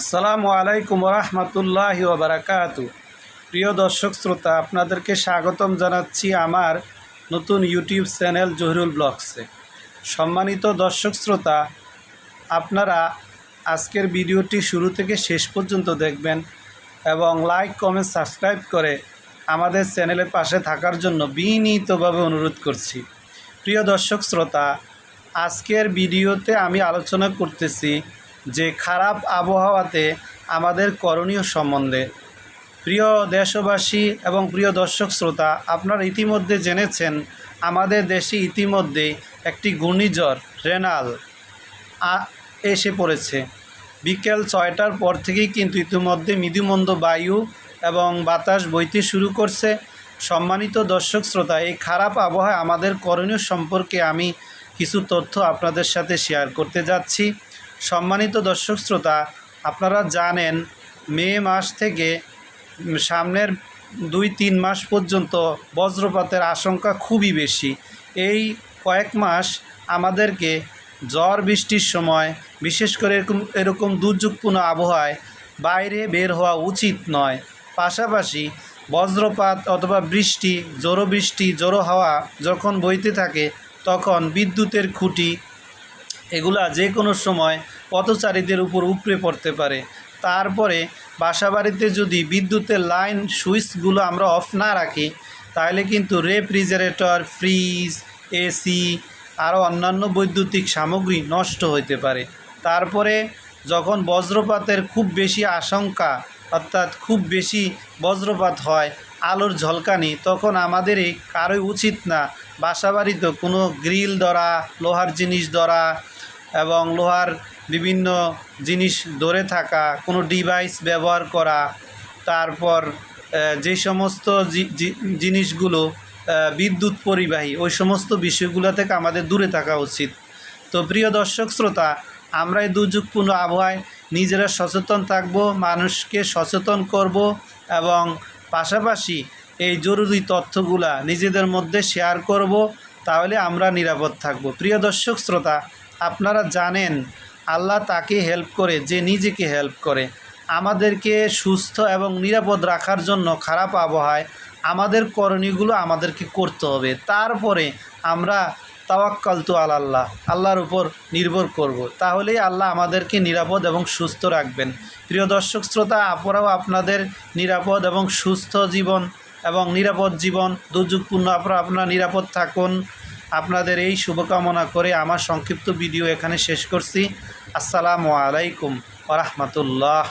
আসসালামু আলাইকুম রহমতুল্লাহ বারাকাতু প্রিয় দর্শক শ্রোতা, আপনাদেরকে স্বাগতম জানাচ্ছি আমার নতুন ইউটিউব চ্যানেল জহিরুল ব্লগসে। সম্মানিত দর্শক শ্রোতা, আপনারা আজকের ভিডিওটি শুরু থেকে শেষ পর্যন্ত দেখবেন এবং লাইক, কমেন্ট, সাবস্ক্রাইব করে আমাদের চ্যানেলের পাশে থাকার জন্য বিনীতভাবে অনুরোধ করছি। প্রিয় দর্শক শ্রোতা, আজকের ভিডিওতে আমি আলোচনা করতেছি যে খারাপ আবহাওয়াতে আমাদের করণীয় সম্বন্ধে। প্রিয় দেশবাসী এবং প্রিয় দর্শক শ্রোতা, আপনারা ইতিমধ্যে জেনেছেন, আমাদের দেশে ইতিমধ্যে একটি ঘূর্ণিঝড় রেনাল এসে পড়েছে। বিকেল ছয়টার পর থেকেই কিন্তু ইতিমধ্যে মৃদুমন্দ বায়ু এবং বাতাস বইতে শুরু করছে। সম্মানিত দর্শক শ্রোতা, এই খারাপ আবহাওয়া আমাদের করণীয় সম্পর্কে আমি কিছু তথ্য আপনাদের সাথে শেয়ার করতে যাচ্ছি। সম্মানিত দর্শক শ্রোতা, আপনারা জানেন মে মাস থেকে সামনের দুই তিন মাস পর্যন্ত বজ্রপাতের আশঙ্কা খুবই বেশি। এই কয়েক মাস আমাদেরকে ঝড় বৃষ্টির সময়, বিশেষ করে এরকম এরকম দুর্যোগপূর্ণ আবহাওয়ায় বাইরে বের হওয়া উচিত নয়। পাশাপাশি বজ্রপাত অথবা বৃষ্টি, জোরো বৃষ্টি, জোরো হাওয়া যখন বইতে থাকে, তখন বিদ্যুতের খুঁটি এগুলা যে কোনো সময় পথচারীদের উপর উপড়ে পড়তে পারে। তারপরে বাসাবাড়িতে যদি বিদ্যুতের লাইন সুইচগুলো আমরা অফ না রাখি, তাহলে কিন্তু রেফ্রিজারেটর, ফ্রিজ, এসি, আরও অন্যান্য বৈদ্যুতিক সামগ্রী নষ্ট হইতে পারে। তারপরে যখন বজ্রপাতের খুব বেশি আশঙ্কা, অর্থাৎ খুব বেশি বজ্রপাত হয় আলোর ঝলকানি, তখন আমাদের এই কারোই উচিত না। বাসাবাড়িতে কোনো গ্রিল ধরা, লোহার জিনিস ধরা এবং লোহার বিভিন্ন জিনিস ধরে থাকা, কোনো ডিভাইস ব্যবহার করা, তারপর যে সমস্ত জিনিসগুলো বিদ্যুৎ পরিবাহী, ওই সমস্ত বিষয়গুলো থেকে আমাদের দূরে থাকা উচিত। তো প্রিয় দর্শক শ্রোতা আমরা এই দুর্যোগপূর্ণ আবহাওয়ায় নিজেরা সচেতন থাকব, মানুষকে সচেতন করব এবং পাশাপাশি এই জরুরি তথ্যগুলা নিজেদের মধ্যে শেয়ার করব, তাহলে আমরা নিরাপদ থাকব। প্রিয় দর্শক, শ্রোতা, আপনারা জানেন, আল্লাহ তাকে হেল্প করে, যে নিজেকে হেল্প করে। আমাদেরকে সুস্থ এবং নিরাপদ রাখার জন্য খারাপ আবহাওয়ায় আমাদের করণীয়গুলো আমাদেরকে করতে হবে। তারপরে আমরা তাওয়াক্কাল তো আল্লাহ আল্লাহর উপর নির্ভর করব। তাহলেই আল্লাহ আমাদেরকে নিরাপদ এবং সুস্থ রাখবেন। প্রিয় দর্শক শ্রোতা, আপনারাও আপনাদের নিরাপদ এবং সুস্থ জীবন এবং নিরাপদ জীবন, দুর্যোগপূর্ণ আপনারা আপনারা নিরাপদ থাকুন। আপনাদের এই শুভকামনা করে আমার সংক্ষিপ্ত ভিডিও এখানে শেষ করছি। আসসালামু আলাইকুম ওরহমতুল্লাহ